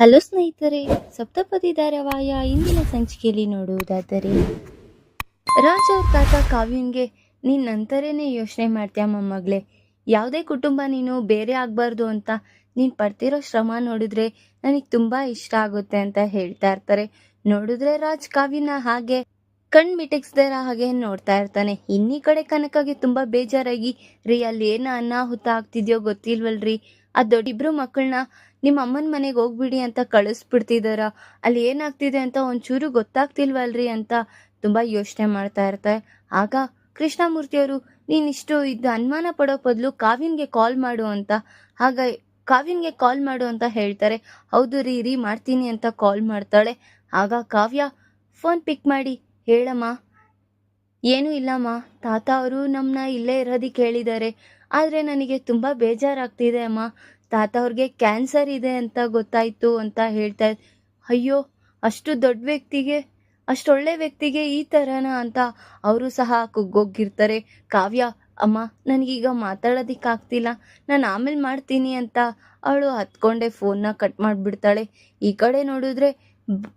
Hello ಸ್ನೇಹಿತರೆ, ಸಪ್ತಪದಿ ಧಾರಾವಾಹಿಯ ಇಂದಿನ ಸಂಚಿಕೆಯಲ್ಲಿ ನೋಡುವುದಾದರೆ, ರಾಜ ಅವ್ರ ತಾತ ಕಾವ್ಯನ್ಗೆ ನೀನ್ ನಂತರನೇ ಯೋಚನೆ ಮಾಡ್ತೀಯ ಮೊಮ್ಮಗಳೇ? ಯಾವುದೇ ಕುಟುಂಬ ನೀನು ಬೇರೆ ಆಗಬಾರ್ದು ಅಂತ ನೀನು ಪಡ್ತಿರೋ ಶ್ರಮ ನೋಡಿದ್ರೆ ನನಗೆ ತುಂಬ ಇಷ್ಟ ಆಗುತ್ತೆ ಅಂತ ಹೇಳ್ತಾ ಇರ್ತಾರೆ. ನೋಡಿದ್ರೆ ರಾಜ್ ಕಾವ್ಯನ ಹಾಗೆ ಕಣ್ ಮಿಟಕ್ಸ್ದರ ಹಾಗೆ ನೋಡ್ತಾ ಇರ್ತಾನೆ. ಇನ್ನಿ ಕಡೆ ಕನಕಗೆ ತುಂಬಾ ಬೇಜಾರಾಗಿ, ರೀ, ಅಲ್ಲಿ ಏನು ಅನಾಹುತ ಆಗ್ತಿದ್ಯೋ ಗೊತ್ತಿಲ್ವಲ್ರಿ? ಆ ದೊಡ್ಡಿಬ್ರು ಮಕ್ಕಳನ್ನ ನಿಮ್ಮ ಅಮ್ಮನ ಮನೆಗೆ ಹೋಗ್ಬಿಡಿ ಅಂತ ಕಳಿಸ್ಬಿಡ್ತಿದಾರ. ಅಲ್ಲಿ ಏನಾಗ್ತಿದೆ ಅಂತ ಒಂಚೂರು ಗೊತ್ತಾಗ್ತಿಲ್ವಲ್ರಿ ಅಂತ ತುಂಬಾ ಯೋಚನೆ ಮಾಡ್ತಾ ಇರ್ತಾರೆ. ಆಗ ಕೃಷ್ಣಮೂರ್ತಿಯವರು ನೀನಿಷ್ಟು ಇದು ಅನುಮಾನ ಪಡೋ ಬದಲು ಕಾವ್ಯನ್ಗೆ ಕಾಲ್ ಮಾಡು ಅಂತ. ಆಗ ಕಾವ್ಯನ್ಗೆ ಕಾಲ್ ಮಾಡು ಅಂತ ಹೇಳ್ತಾರೆ. ಹೌದು ರೀ ರೀ, ಮಾಡ್ತೀನಿ ಅಂತ ಕಾಲ್ ಮಾಡ್ತಾಳೆ. ಆಗ ಕಾವ್ಯ ಫೋನ್ ಪಿಕ್ ಮಾಡಿ, ಹೇಳಮ್ಮ. ಏನೂ ಇಲ್ಲಮ್ಮ, ತಾತ ಅವರು ನಮ್ಮನ್ನ ಇಲ್ಲೇ ಇರೋದಕ್ಕೆ ಹೇಳಿದ್ದಾರೆ ಆದರೆ ನನಗೆ ತುಂಬ ಬೇಜಾರಾಗ್ತಿದೆ ಅಮ್ಮ. ತಾತ ಅವ್ರಿಗೆ ಕ್ಯಾನ್ಸರ್ ಇದೆ ಅಂತ ಗೊತ್ತಾಯ್ತು ಅಂತ ಹೇಳ್ತಾ ಅಯ್ಯೋ, ಅಷ್ಟು ದೊಡ್ಡ ವ್ಯಕ್ತಿಗೆ ಅಷ್ಟೊಳ್ಳೆ ವ್ಯಕ್ತಿಗೆ ಈ ಥರನ ಅಂತ ಅವರು ಸಹ ಕುಗ್ಗೋಗಿರ್ತಾರೆ ಕಾವ್ಯ, ಅಮ್ಮ, ನನಗೀಗ ಮಾತಾಡೋದಕ್ಕಾಗ್ತಿಲ್ಲ ನಾನು ಆಮೇಲೆ ಮಾಡ್ತೀನಿ ಅಂತ ಅವಳು ಹತ್ಕೊಂಡೆ ಫೋನ್ನ ಕಟ್ ಮಾಡಿಬಿಡ್ತಾಳೆ. ಈ ಕಡೆ ನೋಡಿದ್ರೆ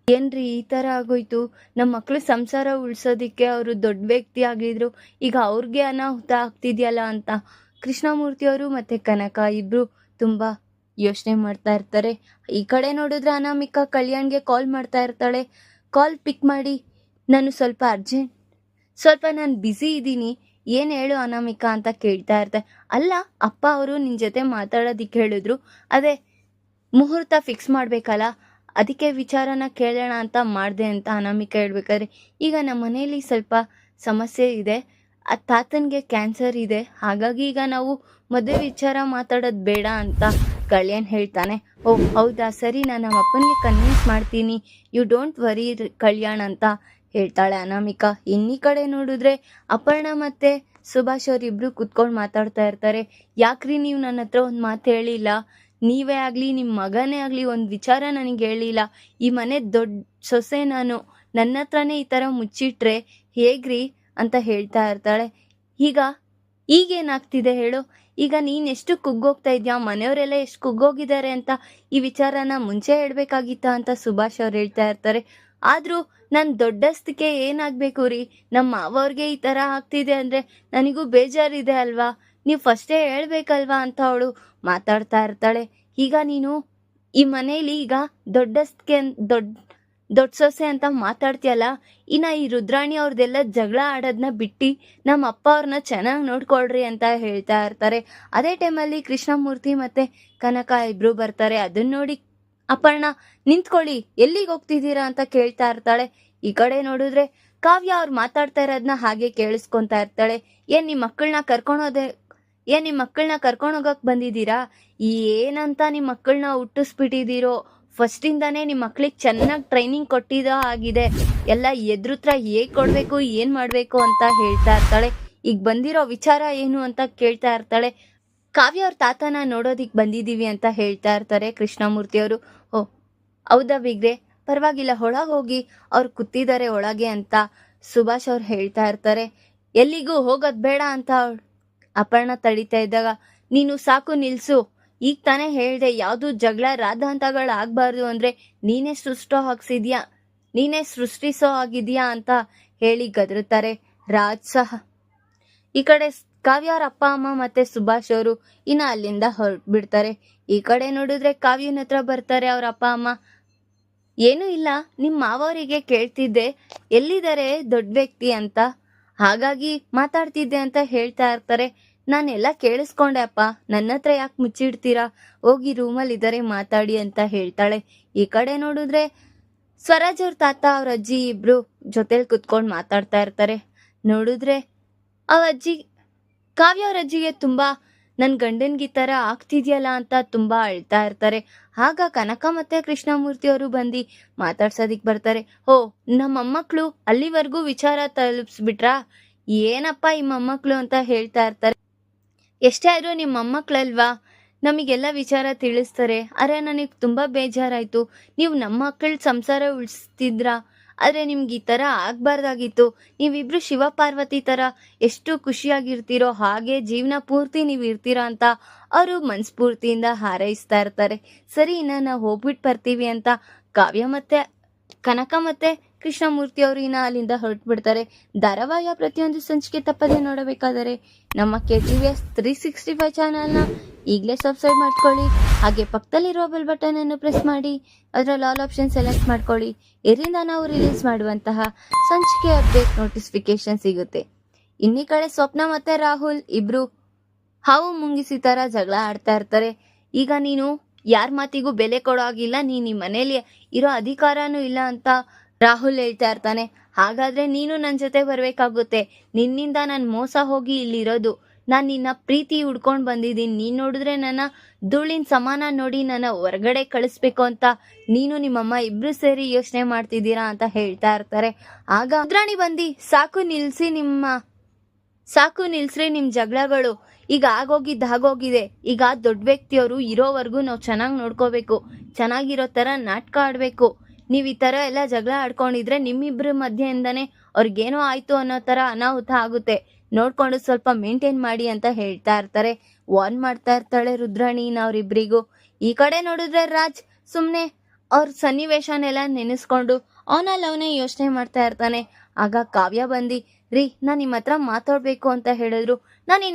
ಏನ್ರಿ ಈ ಥರ ಆಗೋಯ್ತು? ನಮ್ಮ ಮಕ್ಕಳು ಸಂಸಾರ ಉಳಿಸೋದಕ್ಕೆ ಅವರು ದೊಡ್ಡ ವ್ಯಕ್ತಿ ಆಗಿದ್ರು. ಈಗ ಅವ್ರಿಗೆ ಅನಾಹುತ ಆಗ್ತಿದೆಯಲ್ಲ ಅಂತ ಕೃಷ್ಣಮೂರ್ತಿಯವರು ಮತ್ತು ಕನಕ ಇಬ್ಬರು ತುಂಬ ಯೋಚನೆ ಮಾಡ್ತಾ ಇರ್ತಾರೆ. ಈ ಕಡೆ ನೋಡಿದ್ರೆ ಅನಾಮಿಕಾ ಕಲ್ಯಾಣ್ಗೆ ಕಾಲ್ ಮಾಡ್ತಾ ಇರ್ತಾಳೆ. ಕಾಲ್ ಪಿಕ್ ಮಾಡಿ, ನಾನು ಸ್ವಲ್ಪ ಅರ್ಜೆಂಟ್ ಸ್ವಲ್ಪ ನಾನು ಬ್ಯುಸಿ ಇದ್ದೀನಿ. ಏನು ಹೇಳು ಅನಾಮಿಕಾ ಅಂತ ಕೇಳ್ತಾ ಇರ್ತಾರೆ ಅಲ್ಲ, ಅಪ್ಪ ಅವರು ನಿನ್ನ ಜೊತೆ ಮಾತಾಡೋದಿಕ್ಕೆ ಹೇಳಿದ್ರು. ಅದೇ, ಮುಹೂರ್ತ ಫಿಕ್ಸ್ ಮಾಡಬೇಕಲ್ಲ, ಅದಕ್ಕೆ ವಿಚಾರನ ಕೇಳೋಣ ಅಂತ ಮಾಡಿದೆ ಅಂತ ಅನಾಮಿಕಾ ಹೇಳ್ಬೇಕಾದ್ರೆ, ಈಗ ನಮ್ಮ ಮನೆಯಲ್ಲಿ ಸ್ವಲ್ಪ ಸಮಸ್ಯೆ ಇದೆ. ಆ ತಾತನಿಗೆ ಕ್ಯಾನ್ಸರ್ ಇದೆ. ಹಾಗಾಗಿ ಈಗ ನಾವು ಮದುವೆ ವಿಚಾರ ಮಾತಾಡೋದು ಬೇಡ ಅಂತ ಕಲ್ಯಾಣ್ ಹೇಳ್ತಾನೆ. ಓ, ಹೌದಾ? ಸರಿ, ನಾನು ನಮ್ಮ ಅಪ್ಪನಿಗೆ ಕನ್ವಿನ್ಸ್ ಮಾಡ್ತೀನಿ. ಯು ಡೋಂಟ್ ವರಿ ಕಲ್ಯಾಣ್ ಅಂತ ಹೇಳ್ತಾಳೆ ಅನಾಮಿಕಾ. ಇನ್ನಿ ಕಡೆ ನೋಡಿದ್ರೆ ಅಪರ್ಣ ಮತ್ತೆ ಸುಭಾಷ್ ಅವರಿಬ್ಬರು ಕುತ್ಕೊಂಡು ಮಾತಾಡ್ತಾ ಇರ್ತಾರೆ. ಯಾಕ್ರಿ ನೀವು ನನ್ನ ಹತ್ರ ಒಂದು ಮಾತು ಹೇಳಿಲ್ಲ? ನೀವೇ ಆಗಲಿ ನಿಮ್ಮ ಮಗನೇ ಆಗಲಿ ಒಂದು ವಿಚಾರ ನನಗೆ ಹೇಳಿಲ್ಲ. ಈ ಮನೆ ದೊಡ್ಡ ಸೊಸೆ ನಾನು. ನನ್ನ ಹತ್ರನೇ ಈ ಥರ ಮುಚ್ಚಿಟ್ರೆ ಹೇಗ್ರಿ? ಅಂತ ಹೇಳ್ತಾ ಇರ್ತಾಳೆ. ಈಗ ಈಗೇನಾಗ್ತಿದೆ ಹೇಳು? ಈಗ ನೀನು ಎಷ್ಟು ಕುಗ್ಗೋಗ್ತಾ ಇದೆಯಾ? ಮನೆಯವರೆಲ್ಲ ಎಷ್ಟು ಕುಗ್ಗೋಗಿದ್ದಾರೆ ಅಂತ ಈ ವಿಚಾರನ ಮುಂಚೆ ಹೇಳ್ಬೇಕಾಗಿತ್ತ ಅಂತ ಸುಭಾಷ್ ಅವ್ರು ಹೇಳ್ತಾ ಇರ್ತಾರೆ. ಆದರೂ ನನ್ನ ದೊಡ್ಡಸ್ತಿಕೆ ಏನಾಗಬೇಕು ರೀ? ನಮ್ಮ ಮಾವವ್ರಿಗೆ ಈ ಥರ ಆಗ್ತಿದೆ ಅಂದರೆ ನನಗೂ ಬೇಜಾರಿದೆ ಅಲ್ವಾ? ನೀವು ಫಸ್ಟೇ ಹೇಳ್ಬೇಕಲ್ವಾ ಅಂತ ಅವಳು ಮಾತಾಡ್ತಾ ಇರ್ತಾಳೆ. ಈಗ ನೀನು ಈ ಮನೇಲಿ ಈಗ ದೊಡ್ಡಸ್ತಿಕೆ ದೊಡ್ಡ ದೊಡ್ಡ ಸೊಸೆ ಅಂತ ಮಾತಾಡ್ತೀಯಲ್ಲ? ಇನ್ನ ಈ ರುದ್ರಾಣಿ ಅವ್ರದ್ದೆಲ್ಲ ಜಗಳ ಆಡೋದನ್ನ ಬಿಟ್ಟು ನಮ್ಮ ಅಪ್ಪ ಅವ್ರನ್ನ ಚೆನ್ನಾಗಿ ನೋಡ್ಕೊಳ್ರಿ ಅಂತ ಹೇಳ್ತಾ ಇರ್ತಾರೆ. ಅದೇ ಟೈಮಲ್ಲಿ ಕೃಷ್ಣಮೂರ್ತಿ ಮತ್ತೆ ಕನಕ ಇಬ್ರು ಬರ್ತಾರೆ. ಅದನ್ನ ನೋಡಿ ಅಪರ್ಣ, ನಿಂತ್ಕೊಳ್ಳಿ, ಎಲ್ಲಿಗೆ ಹೋಗ್ತಿದ್ದೀರಾ ಅಂತ ಕೇಳ್ತಾ ಇರ್ತಾಳೆ. ಈ ಕಡೆ ನೋಡಿದ್ರೆ ಕಾವ್ಯ ಅವ್ರು ಮಾತಾಡ್ತಾ ಇರೋದನ್ನ ಹಾಗೆ ಕೇಳಿಸ್ಕೊಂತಾ ಇರ್ತಾಳೆ. ಏನ್ ನಿಮ್ಮ ಮಕ್ಕಳನ್ನ ಕರ್ಕೊಂಡೋದೆ ಏನ್ ನಿಮ್ಮ ಮಕ್ಕಳನ್ನ ಕರ್ಕೊಂಡೋಗಕ್ ಬಂದಿದ್ದೀರಾ? ಏನಂತ ನಿಮ್ಮ ಮಕ್ಕಳನ್ನ ಹುಟ್ಟಿಸ್ಬಿಟ್ಟಿದ್ದೀರೋ? ಫಸ್ಟಿಂದಾನೇ ನಿಮ್ಮ ಮಕ್ಳಿಗೆ ಚೆನ್ನಾಗಿ ಟ್ರೈನಿಂಗ್ ಕೊಟ್ಟಿದ ಆಗಿದೆ. ಎಲ್ಲ ಎದುರುತ್ರ ಹೇಗ್ ಕೊಡ್ಬೇಕು, ಏನ್ ಮಾಡ್ಬೇಕು ಅಂತ ಹೇಳ್ತಾ ಇರ್ತಾಳೆ. ಈಗ ಬಂದಿರೋ ವಿಚಾರ ಏನು ಅಂತ ಕೇಳ್ತಾ ಇರ್ತಾಳೆ. ಕಾವ್ಯ ಅವ್ರ ತಾತನ ನೋಡೋದಿಕ್ ಬಂದಿದೀವಿ ಅಂತ ಹೇಳ್ತಾ ಇರ್ತಾರೆ ಕೃಷ್ಣಮೂರ್ತಿ ಅವರು. ಓ, ಹೌದಾ ಬಿಗ್ರೆ ಪರವಾಗಿಲ್ಲ, ಒಳಗೆ ಹೋಗಿ ಅವ್ರು ಕೂತಿದ್ದಾರೆ ಒಳಗೆ ಅಂತ ಸುಭಾಷ್ ಅವ್ರು ಹೇಳ್ತಾ ಇರ್ತಾರೆ. ಎಲ್ಲಿಗೂ ಹೋಗೋದ್ ಬೇಡ ಅಂತ ಅಪರ್ಣ ತಡಿತಾ ಇದ್ದಾಗ, ನೀನು ಸಾಕು ನಿಲ್ಸು. ಈಗ ತಾನೇ ಹೇಳ್ದೆ, ಯಾವುದು ಜಗಳ ರಾಧಾಂತಗಳು ಆಗ್ಬಾರ್ದು ಅಂದ್ರೆ, ನೀನೇ ಸೃಷ್ಟೋ ಹಾಕ್ಸಿದ್ಯಾ ನೀನೇ ಸೃಷ್ಟಿಸೋ ಆಗಿದ್ಯಾ ಅಂತ ಹೇಳಿ ಗದರುತ್ತಾರೆ ರಾಜ್ ಸಹ ಈ ಕಡೆ ಸ್- ಕಾವ್ಯ ಅವ್ರ ಅಪ್ಪ, ಅಮ್ಮ ಮತ್ತೆ ಸುಭಾಷ್ ಅವರು ಇನ್ನ ಅಲ್ಲಿಂದ ಹೊರಟ್ಬಿಡ್ತಾರೆ ಈ ಕಡೆ ನೋಡಿದ್ರೆ ಕಾವ್ಯನ ಹತ್ರ ಬರ್ತಾರೆ ಅವ್ರ ಅಪ್ಪ, ಅಮ್ಮ. ಏನೂ ಇಲ್ಲ ನಿಮ್ಮ ಮಾವರಿಗೆ ಕೇಳ್ತಿದ್ದೆ, ಎಲ್ಲಿದ್ದಾರೆ ದೊಡ್ಡ ವ್ಯಕ್ತಿ ಅಂತ. ಹಾಗಾಗಿ ಮಾತಾಡ್ತಿದ್ದೆ ಅಂತ ಹೇಳ್ತಾ ಇರ್ತಾರೆ. ನಾನೆಲ್ಲ ಕೇಳಿಸ್ಕೊಂಡೆ, ಅಪ್ಪ. ನನ್ನ ಹತ್ರ ಯಾಕೆ ಮುಚ್ಚಿಡ್ತೀರಾ? ಹೋಗಿ ರೂಮಲ್ಲಿ ಇದ್ದಾರೆ ಮಾತಾಡಿ ಅಂತ ಹೇಳ್ತಾಳೆ. ಈ ಕಡೆ ನೋಡಿದ್ರೆ ಸ್ವರಾಜ್ ಅವ್ರ ತಾತ, ಅವ್ರ ಅಜ್ಜಿ ಇಬ್ರು ಜೊತೆಲಿ ಕುತ್ಕೊಂಡು ಮಾತಾಡ್ತಾ ಇರ್ತಾರೆ. ನೋಡಿದ್ರೆ ಆ ಅಜ್ಜಿ, ಕಾವ್ಯ ಅವ್ರ ಅಜ್ಜಿಗೆ ತುಂಬಾ ನನ್ನ ಗಂಡನ್ಗೆ ಈ ಥರ ಆಗ್ತಿದ್ಯಲ್ಲ ಅಂತ ತುಂಬಾ ಅಳ್ತಾ ಇರ್ತಾರೆ. ಆಗ ಕನಕ ಮತ್ತೆ ಕೃಷ್ಣಮೂರ್ತಿ ಅವರು ಬಂದು ಮಾತಾಡ್ಸೋದಿಕ್ ಬರ್ತಾರೆ. ಓ ನಮ್ಮ ಮೊಮ್ಮಕ್ಕಳು ಅಲ್ಲಿವರೆಗೂ ವಿಚಾರ ತಲುಪಿಸ್ಬಿಟ್ರಾ? ಏನಪ್ಪ ಈ ಮೊಮ್ಮಕ್ಕಳು ಅಂತ ಹೇಳ್ತಾ ಇರ್ತಾರೆ. ಎಷ್ಟೇ ಆದರೂ ನಿಮ್ಮ ಮೊಮ್ಮಕ್ಕಳಲ್ವಾ ನಮಗೆಲ್ಲ ವಿಚಾರ ತಿಳಿಸ್ತಾರೆ. ಅರೆ, ನನಗೆ ತುಂಬ ಬೇಜಾರಾಯಿತು. ನೀವು ನಮ್ಮ ಮಕ್ಕಳ ಸಂಸಾರ ಉಳಿಸ್ತಿದ್ರಾ? ಆದರೆ ನಿಮ್ಗೆ ಈ ಥರ ಆಗಬಾರ್ದಾಗಿತ್ತು. ನೀವಿಬ್ರು ಶಿವ ಪಾರ್ವತಿ ಥರ ಎಷ್ಟು ಖುಷಿಯಾಗಿರ್ತೀರೋ ಹಾಗೆ ಜೀವನ ಪೂರ್ತಿ ನೀವು ಇರ್ತೀರಾ ಅಂತ ಅವರು ಮನಸ್ಫೂರ್ತಿಯಿಂದ ಹಾರೈಸ್ತಾ ಇರ್ತಾರೆ. ಸರಿ, ಇನ್ನು ನಾವು ಹೋಗ್ಬಿಟ್ಟು ಬರ್ತೀವಿ ಅಂತ ಕಾವ್ಯ ಮತ್ತೆ ಕನಕ ಮತ್ತೆ ಕೃಷ್ಣಮೂರ್ತಿ ಅವರು ಇನ್ನ ಅಲ್ಲಿಂದ ಹೊರಟ್ಬಿಡ್ತಾರೆ. ಧಾರಾವಾಹಿಯ ಪ್ರತಿಯೊಂದು ಸಂಚಿಕೆ ತಪ್ಪದೆ ನೋಡಬೇಕಾದರೆ ನಮ್ಮ K T V S three sixty five ಚಾನಲ್ನ ಈಗಲೇ ಸಬ್ಸ್ಕ್ರೈಬ್ ಮಾಡ್ಕೊಳ್ಳಿ. ಹಾಗೆ ಪಕ್ಕದಲ್ಲಿರೋ ಬೆಲ್ ಬಟನ್ ಅನ್ನು ಪ್ರೆಸ್ ಮಾಡಿ. ಅದರಲ್ಲಿ ಆಲ್ ಆಪ್ಷನ್ ಸೆಲೆಕ್ಟ್ ಮಾಡ್ಕೊಳ್ಳಿ. ಇದರಿಂದ ನಾವು ರಿಲೀಸ್ ಮಾಡುವಂತಹ ಸಂಚಿಕೆ ಅಪ್ಡೇಟ್ ನೋಟಿಫಿಕೇಶನ್ ಸಿಗುತ್ತೆ. ಇನ್ನೀ ಕಡೆ ಸ್ವಪ್ನ ಮತ್ತೆ ರಾಹುಲ್ ಇಬ್ರು ಹಾವು ಮುಂಗಿಸಿ ತರ ಜಗಳ ಆಡ್ತಾ ಇರ್ತಾರೆ. ಈಗ ನೀನು ಯಾರ ಮಾತಿಗೂ ಬೆಲೆ ಕೊಡೋ ಆಗಿಲ್ಲ ನೀನು ಈ ಮನೇಲಿ ಇರೋ ಅಧಿಕಾರನೂ ಇಲ್ಲ ಅಂತ ರಾಹುಲ್ ಹೇಳ್ತಾ ಇರ್ತಾನೆ, ಹಾಗಾದ್ರೆ ನೀನು ನನ್ನ ಜೊತೆ ಬರಬೇಕಾಗುತ್ತೆ. ನಿನ್ನಿಂದ ನಾನು ಮೋಸ ಹೋಗಿ ಇಲ್ಲಿರೋದು. ನಾನು ನಿನ್ನ ಪ್ರೀತಿ ಹುಡ್ಕೊಂಡು ಬಂದಿದ್ದೀನಿ. ನೀನು ನೋಡಿದ್ರೆ ನನ್ನ ಧೂಳಿನ ಸಮಾನ ನೋಡಿ ನನ್ನ ಹೊರಗಡೆ ಕಳಿಸ್ಬೇಕು ಅಂತ ನೀನು ನಿಮ್ಮಮ್ಮ ಇಬ್ರು ಸೇರಿ ಯೋಚನೆ ಮಾಡ್ತಿದ್ದೀರಾ ಅಂತ ಹೇಳ್ತಾ ಇರ್ತಾರೆ. ಆಗ ರುದ್ರಾಣಿ ಬಂದು, ಸಾಕು ನಿಲ್ಸಿ ನಿಮ್ಮ, ಸಾಕು ನಿಲ್ಸ್ರಿ ನಿಮ್ಮ ಜಗಳಗಳು. ಈಗ ಆಗೋಗಿದ್ದು ಆಗೋಗಿದೆ ಈಗ ದೊಡ್ಡ ವ್ಯಕ್ತಿಯವರು ಇರೋವರೆಗೂ ನಾವು ಚೆನ್ನಾಗಿ ನೋಡ್ಕೋಬೇಕು. ಚೆನ್ನಾಗಿರೋ ಥರ ನಾಟಕ ಆಡಬೇಕು. ನೀವು ಈ ಥರ ಎಲ್ಲ ಜಗಳ ಆಡ್ಕೊಂಡಿದ್ರೆ ನಿಮ್ಮಿಬ್ಬರ ಮಧ್ಯೆಯಿಂದನೇ ಅವ್ರಿಗೇನೋ ಆಯ್ತು ಅನ್ನೋ ಥರ ಅನಾಹುತ ಆಗುತ್ತೆ. ನೋಡ್ಕೊಂಡು ಸ್ವಲ್ಪ ಮೇಂಟೈನ್ ಮಾಡಿ ಅಂತ ಹೇಳ್ತಾ ಇರ್ತಾರೆ. ವಾರ್ನ್ ಮಾಡ್ತಾ ಇರ್ತಾಳೆ ರುದ್ರಾಣಿ ಅವ್ರಿಬ್ರಿಗೂ ಈ ಕಡೆ ನೋಡಿದ್ರೆ ರಾಜ್ ಸುಮ್ಮನೆ ಅವ್ರ ಸನ್ನಿವೇಶನೆಲ್ಲ ನೆನೆಸ್ಕೊಂಡು ಅವನಲ್ಲಿ ಅವನೇ ಯೋಚನೆ ಮಾಡ್ತಾ ಇರ್ತಾನೆ. ಆಗ ಕಾವ್ಯ ಬಂದು, ರೀ, ನಾನು ನಿಮ್ಮ ಹತ್ರ ಮಾತಾಡಬೇಕು ಅಂತ ಹೇಳಿದ್ರು. ನಾನು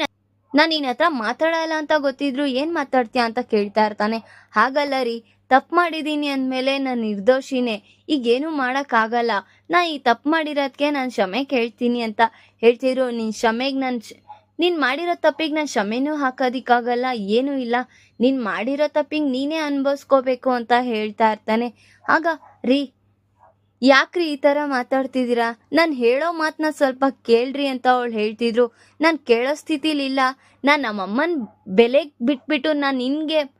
ನಾನು ನಿನ್ನ ಹತ್ರ ಮಾತಾಡಲ್ಲ ಅಂತ ಗೊತ್ತಿದ್ರು ಏನು ಮಾತಾಡ್ತೀಯ ಅಂತ ಕೇಳ್ತಾ ಇರ್ತಾನೆ. ಹಾಗಲ್ಲ ರೀ ತಪ್ಪು ಮಾಡಿದ್ದೀನಿ ಅಂದಮೇಲೆ ನಾನು ನಿರ್ದೋಷಿನೇ. ಈಗೇನು ಮಾಡೋಕ್ಕಾಗಲ್ಲ. ನಾ ಈ ತಪ್ಪು ಮಾಡಿರೋದಕ್ಕೆ ನಾನು ಕ್ಷಮೆ ಕೇಳ್ತೀನಿ ಅಂತ ಹೇಳ್ತಿದ್ರು. ನಿನ್ನ ಕ್ಷಮೆಗೆ ನಾನು ನೀನು ಮಾಡಿರೋ ತಪ್ಪಿಗೆ ನಾನು ಕ್ಷಮೆನೂ ಹಾಕೋದಿಕ್ಕಾಗಲ್ಲ, ಏನೂ ಇಲ್ಲ. ನೀನು ಮಾಡಿರೋ ತಪ್ಪಿಗೆ ನೀನೇ ಅನುಭವಿಸ್ಕೋಬೇಕು ಅಂತ ಹೇಳ್ತಾ ಇರ್ತಾನೆ. ಆಗ, ರೀ, ಯಾಕ್ರಿ ಈ ಥರ ಮಾತಾಡ್ತಿದ್ದೀರಾ? ನಾನು ಹೇಳೋ ಮಾತನ್ನ ಸ್ವಲ್ಪ ಕೇಳ್ರಿ ಅಂತ ಅವಳು ಹೇಳ್ತಿದ್ರು. ನಾನು ಕೇಳೋ ಸ್ಥಿತಿಲಿಲ್ಲ. ನಾನು ನಮ್ಮಮ್ಮನ ಬೆಲೆಗೆ ಬಿಟ್ಬಿಟ್ಟು ನಾನು ನಿನಗೆ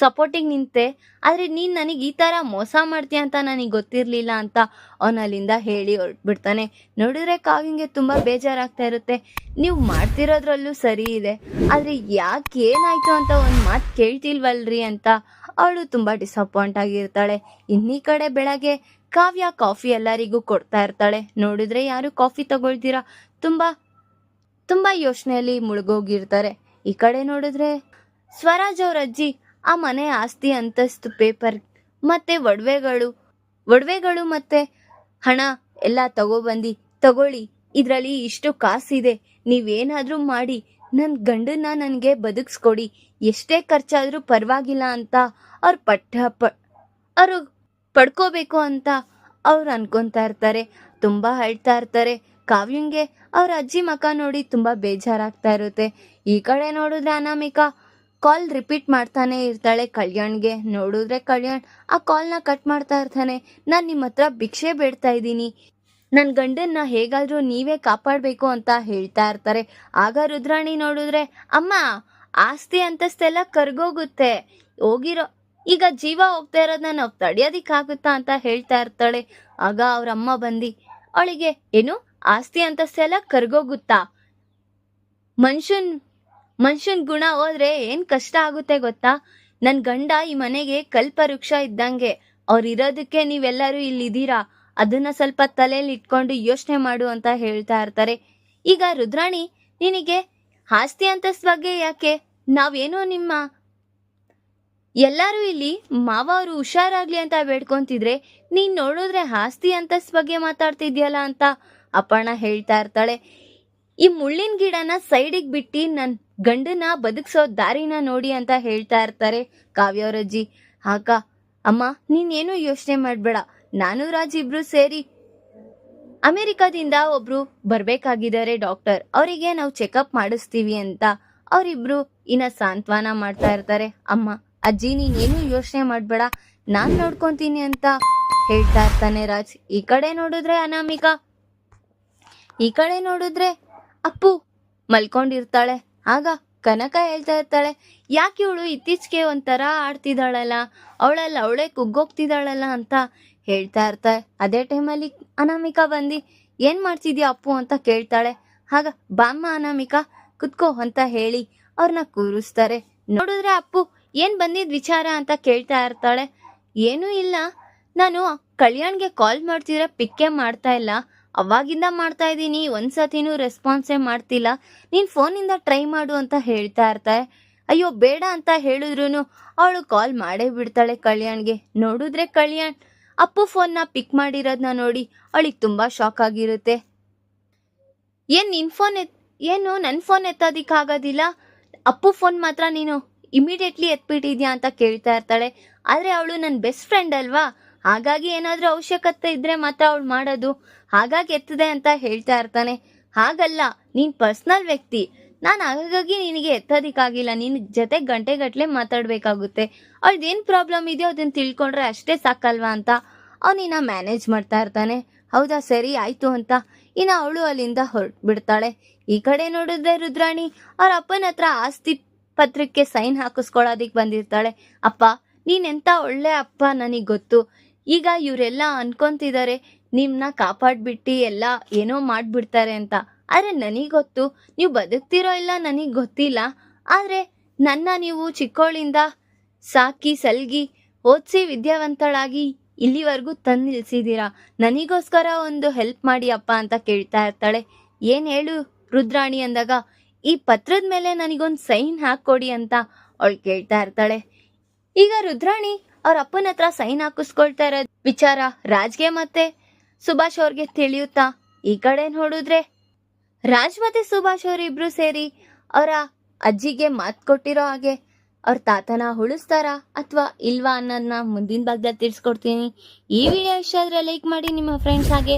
ಸಪೋರ್ಟಿಗೆ ನಿಂತೆ, ಆದರೆ ನೀನು ನನಗೆ ಈ ಥರ ಮೋಸ ಮಾಡ್ತೀಯ ಅಂತ ನನಗೆ ಗೊತ್ತಿರಲಿಲ್ಲ ಅಂತ ಅವನು ಅಲ್ಲಿಂದ ಹೇಳಿ ಹೊರಟ್ಬಿಡ್ತಾನೆ. ನೋಡಿದ್ರೆ ಕಾವ್ಯಂಗೆ ತುಂಬ ಬೇಜಾರಾಗ್ತಾ ಇರುತ್ತೆ. ನೀವು ಮಾಡ್ತಿರೋದ್ರಲ್ಲೂ ಸರಿ ಇದೆ, ಆದರೆ ಯಾಕೆ ಏನಾಯಿತು ಅಂತ ಒಂದು ಮಾತು ಕೇಳ್ತಿಲ್ವಲ್ರಿ ಅಂತ ಅವಳು ತುಂಬ ಡಿಸಪಾಯಿಂಟ್ ಆಗಿರ್ತಾಳೆ. ಇನ್ನೀ ಕಡೆ ಬೆಳಗ್ಗೆ ಕಾವ್ಯ ಕಾಫಿ ಎಲ್ಲರಿಗೂ ಕೊಡ್ತಾ ಇರ್ತಾಳೆ. ನೋಡಿದ್ರೆ ಯಾರು ಕಾಫಿ ತಗೊಳ್ತೀರಾ? ತುಂಬ ತುಂಬ ಯೋಚನೆಯಲ್ಲಿ ಮುಳುಗೋಗಿರ್ತಾರೆ. ಈ ಕಡೆ ನೋಡಿದ್ರೆ ಸ್ವರಾಜ್ ಅವ್ರ ಅಜ್ಜಿ ಆ ಮನೆ ಆಸ್ತಿ ಅಂತಸ್ತು ಪೇಪರ್, ಮತ್ತೆ ಒಡವೆಗಳು ಒಡವೆಗಳು ಮತ್ತೆ ಹಣ ಎಲ್ಲ ತಗೊಬಂದು, ತಗೊಳ್ಳಿ, ಇದರಲ್ಲಿ ಇಷ್ಟು ಕಾಸಿದೆ, ನೀವೇನಾದರೂ ಮಾಡಿ ನನ್ನ ಗಂಡನ್ನ ನನಗೆ ಬದುಕಿಸ್ಕೊಡಿ, ಎಷ್ಟೇ ಖರ್ಚಾದರೂ ಪರವಾಗಿಲ್ಲ ಅಂತ ಅವ್ರು ಪಟ್ಟ ಪ, ಅವರು ಪಡ್ಕೋಬೇಕು ಅಂತ ಅವ್ರು ಅನ್ಕೊಂತಾ ಇರ್ತಾರೆ, ತುಂಬ ಹೇಳ್ತಾ ಇರ್ತಾರೆ, ಕಾವ್ಯಂಗೆ ಅವ್ರ ಅಜ್ಜಿ ಮಕ ನೋಡಿ ತುಂಬ ಬೇಜಾರಾಗ್ತಾ ಇರುತ್ತೆ. ಈ ಕಡೆ ನೋಡಿದ್ರೆ ಅನಾಮಿಕಾ ಕಾಲ್ ರಿಪೀಟ್ ಮಾಡ್ತಾನೆ ಇರ್ತಾಳೆ ಕಲ್ಯಾಣ್ಗೆ. ನೋಡಿದ್ರೆ ಕಲ್ಯಾಣ್ ಆ ಕಾಲ್ನ ಕಟ್ ಮಾಡ್ತಾ ಇರ್ತಾನೆ. ನಾನು ನಿಮ್ಮ ಹತ್ರ ಭಿಕ್ಷೆ ಬೇಡ್ತಾ ಇದ್ದೀನಿ. ನನ್ನ ಗಂಡನ್ನ ಹೇಗಾದರೂ ನೀವೇ ಕಾಪಾಡಬೇಕು ಅಂತ ಹೇಳ್ತಾ ಇರ್ತಾರೆ. ಆಗ ರುದ್ರಾಣಿ ನೋಡಿದ್ರೆ, ಅಮ್ಮ, ಆಸ್ತಿ ಅಂತಸ್ತೆಲ್ಲ ಕರ್ಗೋಗುತ್ತೆ. ಹೋಗಿರೋ, ಈಗ ಜೀವ ಹೋಗ್ತಾ ಇರೋದನ್ನ ನಾವು ತಡೆಯೋದಿಕ್ಕಾಗುತ್ತಾ ಅಂತ ಹೇಳ್ತಾ ಇರ್ತಾಳೆ. ಆಗ ಅವ್ರ ಅಮ್ಮ ಬಂದು, ಅವಳಿಗೆ, ಏನು? ಆಸ್ತಿ ಅಂತಸ್ತೆಲ್ಲ ಕರ್ಗೋಗುತ್ತಾ? ಮನುಷ್ಯನ್ ಮನುಷ್ಯನ್ ಗುಣ ಹೋದ್ರೆ ಏನ್ ಕಷ್ಟ ಆಗುತ್ತೆ ಗೊತ್ತಾ? ನನ್ ಗಂಡ ಈ ಮನೆಗೆ ಕಲ್ಪ ವೃಕ್ಷ ಇದ್ದಂಗೆ. ಅವ್ರು ಇರೋದಕ್ಕೆ ನೀವೆಲ್ಲರೂ ಇಲ್ಲಿದ್ದೀರಾ? ಅದನ್ನ ಸ್ವಲ್ಪ ತಲೆಯಲ್ಲಿ ಇಟ್ಕೊಂಡು ಯೋಚನೆ ಮಾಡು ಅಂತ ಹೇಳ್ತಾ ಇರ್ತಾರೆ. ಈಗ ರುದ್ರಾಣಿ, ನಿನಗೆ ಆಸ್ತಿ ಅಂತಸ್ ಬಗ್ಗೆ ಯಾಕೆ? ನಾವೇನೋ ನಿಮ್ಮ ಎಲ್ಲರೂ ಇಲ್ಲಿ ಮಾವ ಅವರು ಹುಷಾರಾಗ್ಲಿ ಅಂತ ಬೇಡ್ಕೊಂತಿದ್ರೆ ನೀನ್ ನೋಡಿದ್ರೆ ಆಸ್ತಿ ಅಂತಸ್ ಬಗ್ಗೆ ಮಾತಾಡ್ತಿದ್ಯಲ್ಲ ಅಂತ ಅಪ್ಪಣ್ಣ ಹೇಳ್ತಾ ಇರ್ತಾಳೆ. ಈ ಮುಳ್ಳಿನ ಗಿಡನ ಸೈಡಿಗೆ ಬಿಟ್ಟು ನನ್ನ ಗಂಡನ ಬದುಕ್ಸೋ ದಾರಿನ ನೋಡಿ ಅಂತ ಹೇಳ್ತಾ ಇರ್ತಾರೆ ಕಾವ್ಯವರಜ್ಜಿ ಆಗ ಅಮ್ಮ, ನೀನೇನು ಯೋಚನೆ ಮಾಡಬೇಡ. ನಾನು ರಾಜ್ ಇಬ್ರು ಸೇರಿ ಅಮೆರಿಕದಿಂದ ಒಬ್ರು ಬರ್ಬೇಕಾಗಿದ್ದಾರೆ ಡಾಕ್ಟರ್. ಅವರಿಗೆ ನಾವು ಚೆಕಪ್ ಮಾಡಿಸ್ತೀವಿ ಅಂತ. ಅವರಿಬ್ರು ಇನ್ನ ಸಾಂತ್ವನ ಮಾಡ್ತಾ ಇರ್ತಾರೆ. ಅಮ್ಮ, ಅಜ್ಜಿ, ನೀನೇನು ಯೋಚನೆ ಮಾಡಬೇಡ. ನಾನು ನೋಡ್ಕೊಂತೀನಿ ಅಂತ ಹೇಳ್ತಾ ಇರ್ತಾನೆ ರಾಜ್. ಈ ಕಡೆ ನೋಡಿದ್ರೆ ಅನಾಮಿಕಾ. ಈ ಕಡೆ ನೋಡಿದ್ರೆ ಅಪ್ಪು ಮಲ್ಕೊಂಡಿರ್ತಾಳೆ. ಆಗ ಕನಕ ಹೇಳ್ತಾ ಇರ್ತಾಳೆ, ಯಾಕೆ ಇವಳು ಇತ್ತೀಚೆಗೆ ಒಂಥರ ಆಡ್ತಿದ್ದಾಳಲ್ಲ? ಅವಳಲ್ಲ, ಅವಳೇ ಕುಗ್ಗೋಗ್ತಿದ್ದಾಳಲ್ಲ ಅಂತ ಹೇಳ್ತಾ ಇರ್ತಾಳೆ. ಅದೇ ಟೈಮಲ್ಲಿ ಅನಾಮಿಕಾ ಬಂದು, ಏನು ಮಾಡ್ತಿದ್ಯಾ ಅಪ್ಪು? ಅಂತ ಕೇಳ್ತಾಳೆ. ಆಗ, ಬಾಮ್ಮ ಅನಾಮಿಕಾ, ಕುತ್ಕೋ ಅಂತ ಹೇಳಿ ಅವ್ರನ್ನ ಕೂರಿಸ್ತಾರೆ. ನೋಡಿದ್ರೆ ಅಪ್ಪು, ಏನು ಬಂದಿದ್ ವಿಚಾರ? ಅಂತ ಕೇಳ್ತಾ ಇರ್ತಾಳೆ. ಏನೂ ಇಲ್ಲ. ನಾನು ಕಲ್ಯಾಣ್ಗೆ ಕಾಲ್ ಮಾಡ್ತಿದ್ರೆ ಪಿಕ್ಕೇ ಮಾಡ್ತಾ ಇಲ್ಲ. ಅವಾಗಿಂದ ಮಾಡ್ತಾ ಇದ್ದೀನಿ, ಒಂದ್ಸತಿನೂ ರೆಸ್ಪಾನ್ಸೇ ಮಾಡ್ತಿಲ್ಲ. ನೀನ್ ಫೋನಿಂದ ಟ್ರೈ ಮಾಡು ಅಂತ ಹೇಳ್ತಾ ಇರ್ತಾರೆ ಅಯ್ಯೋ, ಬೇಡ ಅಂತ ಹೇಳಿದ್ರು ಅವಳು ಕಾಲ್ ಮಾಡೇ ಬಿಡ್ತಾಳೆ ಕಲ್ಯಾಣ್ಗೆ. ನೋಡಿದ್ರೆ ಕಲ್ಯಾಣ್, ಅಪ್ಪು ಫೋನ್ನ ಪಿಕ್ ಮಾಡಿರೋದನ್ನ ನೋಡಿ ಅವಳಿಗೆ ತುಂಬಾ ಶಾಕ್ ಆಗಿರುತ್ತೆ. ಏನ್ ನಿನ್ ಫೋನ್ ಎತ್, ಏನು ನನ್ನ ಫೋನ್ ಎತ್ತೋದಿಕ್ಕಾಗೋದಿಲ್ಲ ಅಪ್ಪು ಫೋನ್ ಮಾತ್ರ ನೀನು ಇಮಿಡಿಯೇಟ್ಲಿ ಎತ್ಬಿಟ್ಟಿದ್ಯಾ ಅಂತ ಕೇಳ್ತಾ ಇರ್ತಾಳೆ. ಆದ್ರೆ ಅವಳು ನನ್ನ ಬೆಸ್ಟ್ ಫ್ರೆಂಡ್ ಅಲ್ವಾ? ಹಾಗಾಗಿ ಏನಾದ್ರೂ ಅವಶ್ಯಕತೆ ಇದ್ರೆ ಮಾತ್ರ ಅವಳು ಮಾಡೋದು. ಹಾಗಾಗಿ ಎತ್ತದೆ ಅಂತ ಹೇಳ್ತಾ ಇರ್ತಾನೆ. ಹಾಗಲ್ಲ, ನೀನ್ ಪರ್ಸನಲ್ ವ್ಯಕ್ತಿ. ನಾನು ಹಾಗಾಗಿ ನಿನಗೆ ಎತ್ತೋದಿಕ್ಕಾಗಿಲ್ಲ. ನಿನ್ ಜೊತೆ ಗಂಟೆಗಟ್ಲೆ ಮಾತಾಡ್ಬೇಕಾಗುತ್ತೆ. ಅವಳ್ದೇನ್ ಪ್ರಾಬ್ಲಮ್ ಇದೆಯೋ ಅದನ್ನ ತಿಳ್ಕೊಂಡ್ರೆ ಅಷ್ಟೇ ಸಾಕಲ್ವಾ ಅಂತ ಅವನಿನ್ನ ಮ್ಯಾನೇಜ್ ಮಾಡ್ತಾ ಇರ್ತಾನೆ. ಹೌದಾ, ಸರಿ, ಆಯ್ತು ಅಂತ. ಇನ್ನ ಅವಳು ಅಲ್ಲಿಂದ ಹೊರಟು ಬಿಡ್ತಾಳೆ ಈ ಕಡೆ ನೋಡಿದ್ರೆ ರುದ್ರಾಣಿ, ಅವ್ರ ಅಪ್ಪನ ಹತ್ರ ಆಸ್ತಿ ಪತ್ರಕ್ಕೆ ಸೈನ್ ಹಾಕಿಸ್ಕೊಳ್ಳೋದಿಕ್ ಬಂದಿರ್ತಾಳೆ. ಅಪ್ಪ ನೀನೆಂತ ಒಳ್ಳೆ ಅಪ್ಪ ನನಗೆ ಗೊತ್ತು. ಈಗ ಇವರೆಲ್ಲ ಅನ್ಕೊಂತಿದ್ದಾರೆ ನಿಮ್ಮನ್ನ ಕಾಪಾಡ್ಬಿಟ್ಟು ಎಲ್ಲ ಏನೋ ಮಾಡ್ಬಿಡ್ತಾರೆ ಅಂತ. ಆದ್ರೆ ನನಗೆ ಗೊತ್ತು ನೀವು ಬದುಕ್ತಿರೋ ಇಲ್ಲ ನನಗೆ ಗೊತ್ತಿಲ್ಲ. ಆದ್ರೆ ನನ್ನ ನೀವು ಚಿಕ್ಕೋಳಿಂದ ಸಾಕಿ ಸಲ್ಗಿ ಓದಿಸಿ ವಿದ್ಯಾವಂತಳಾಗಿ ಇಲ್ಲಿವರೆಗೂ ತಂದು ನಿಲ್ಲಿಸಿದ್ದೀರಾ ನನಗೋಸ್ಕರ ಒಂದು ಹೆಲ್ಪ್ ಮಾಡಿ ಅಪ್ಪ ಅಂತ ಕೇಳ್ತಾ ಇರ್ತಾಳೆ. ಏನ್ ಹೇಳು ರುದ್ರಾಣಿ ಅಂದಾಗ, ಈ ಪತ್ರದ ಮೇಲೆ ನನಗೊಂದು ಸೈನ್ ಹಾಕ್ಕೊಡಿ ಅಂತ ಅವಳು ಕೇಳ್ತಾ ಇರ್ತಾಳೆ. ಈಗ ರುದ್ರಾಣಿ ಅವ್ರ ಅಪ್ಪನ ಹತ್ರ ಸೈನ್ ಹಾಕಿಸ್ಕೊಳ್ತಾ ಇರೋ ವಿಚಾರ ರಾಜ್ಗೆ ಮತ್ತೆ ಸುಭಾಷ್ ಅವ್ರಿಗೆ ತಿಳಿಯುತ್ತಾ? ಈ ಕಡೆ ನೋಡಿದ್ರೆ ರಾಜ್ ಮತ್ತೆ ಸುಭಾಷ್ ಅವರಿಬ್ರು ಸೇರಿ ಅವರ ಅಜ್ಜಿಗೆ ಮಾತು ಕೊಟ್ಟಿರೋ ಹಾಗೆ ಅವ್ರ ತಾತನ ಉಳಿಸ್ತಾರಾ ಅಥವಾ ಇಲ್ವಾ ಅನ್ನೋದನ್ನ ಮುಂದಿನ ಭಾಗದಲ್ಲಿ ತಿಳಿಸ್ಕೊಡ್ತೀನಿ. ಈ ವಿಡಿಯೋ ಇಷ್ಟ ಆದ್ರೆ ಲೈಕ್ ಮಾಡಿ, ನಿಮ್ಮ ಫ್ರೆಂಡ್ಸ್ ಹಾಗೆ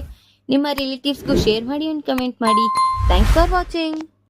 ನಿಮ್ಮ ರಿಲೇಟಿವ್ಸ್ಗೂ ಶೇರ್ ಮಾಡಿ ಒಂದು ಕಮೆಂಟ್ ಮಾಡಿ. Thanks for watching